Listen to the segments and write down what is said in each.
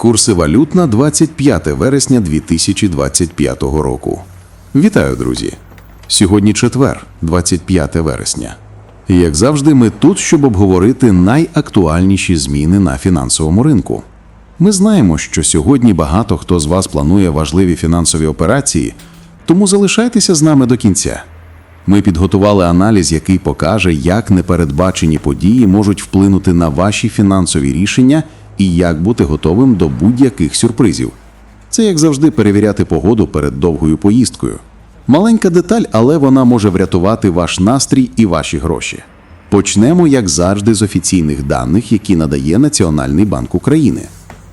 Курси валют на 25 вересня 2025 року. Вітаю, друзі! Сьогодні четвер, 25 вересня. І, Як завжди, ми тут, щоб обговорити найактуальніші зміни на фінансовому ринку. Ми знаємо, що сьогодні багато хто з вас планує важливі фінансові операції, тому залишайтеся з нами до кінця. Ми підготували аналіз, який покаже, як непередбачені події можуть вплинути на ваші фінансові рішення і як бути готовим до будь-яких сюрпризів. Це як завжди перевіряти погоду перед довгою поїздкою. Маленька деталь, але вона може врятувати ваш настрій і ваші гроші. Почнемо, як завжди, з офіційних даних, які надає Національний банк України.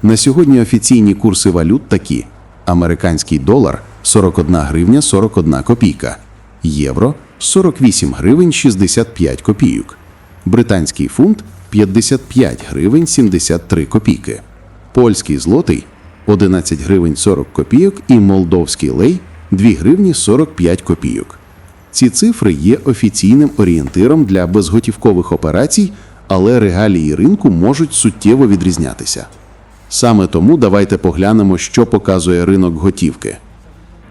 На сьогодні офіційні курси валют такі: американський долар 41 гривня 41 копійка, євро 48 гривень 65 копійок, британський фунт 55 гривень 73 копійки, польський злотий 11 гривень 40 копійок і молдовський лей 2 гривні 45 копійок. Ці цифри є офіційним орієнтиром для безготівкових операцій, але реалії ринку можуть суттєво відрізнятися. Саме тому давайте поглянемо, що показує ринок готівки.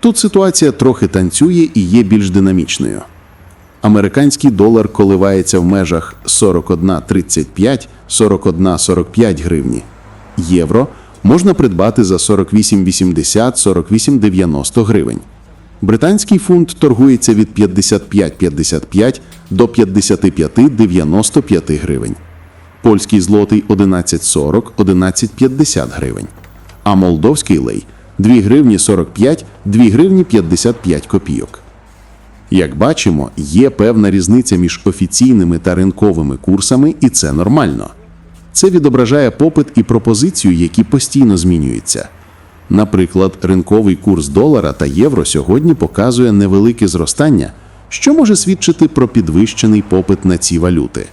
Тут ситуація трохи танцює і є більш динамічною. Американський долар коливається в межах 41,35 41,45 гривні. Євро можна придбати за 48,80 48,90 гривень. Британський фунт торгується від 55,55 до 55,95 гривень. Польський злотий 11,40 11,50 гривень. А молдовський лей 2 гривні 45 2 гривні 55 копійок. Як бачимо, є певна різниця між офіційними та ринковими курсами, і це нормально. Це відображає попит і пропозицію, які постійно змінюються. Наприклад, ринковий курс долара та євро сьогодні показує невелике зростання, що може свідчити про підвищений попит на ці валюти.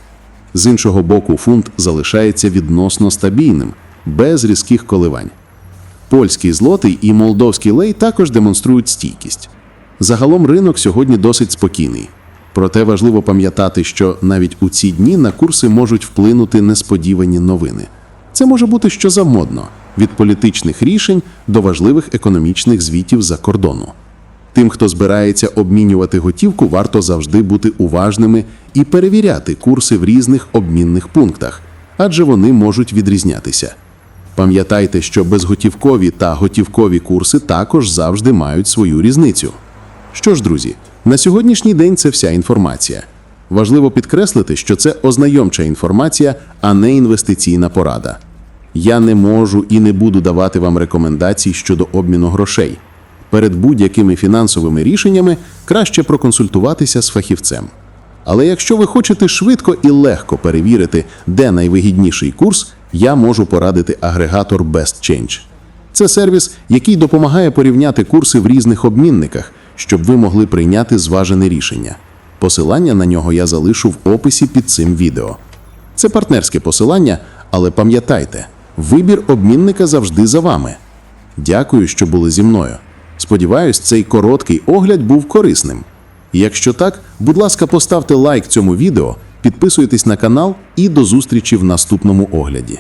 З іншого боку, фунт залишається відносно стабільним, без різких коливань. Польський злотий і молдовський лей також демонструють стійкість. Загалом ринок сьогодні досить спокійний. Проте важливо пам'ятати, що навіть у ці дні на курси можуть вплинути несподівані новини. Це може бути що завгодно від політичних рішень до важливих економічних звітів за кордону. Тим, хто збирається обмінювати готівку, варто завжди бути уважними і перевіряти курси в різних обмінних пунктах, адже вони можуть відрізнятися. Пам'ятайте, що безготівкові та готівкові курси також завжди мають свою різницю. Що ж, друзі, на сьогоднішній день це вся інформація. Важливо підкреслити, що це ознайомча інформація, а не інвестиційна порада. Я не можу і не буду давати вам рекомендацій щодо обміну грошей. Перед будь-якими фінансовими рішеннями краще проконсультуватися з фахівцем. Але якщо ви хочете швидко і легко перевірити, де найвигідніший курс, я можу порадити агрегатор BestChange. Це сервіс, який допомагає порівняти курси в різних обмінниках, щоб ви могли прийняти зважене рішення. Посилання на нього я залишу в описі під цим відео. Це партнерське посилання, але пам'ятайте, вибір обмінника завжди за вами. Дякую, що були зі мною. Сподіваюсь, цей короткий огляд був корисним. Якщо так, будь ласка, поставте лайк цьому відео, підписуйтесь на канал і до зустрічі в наступному огляді.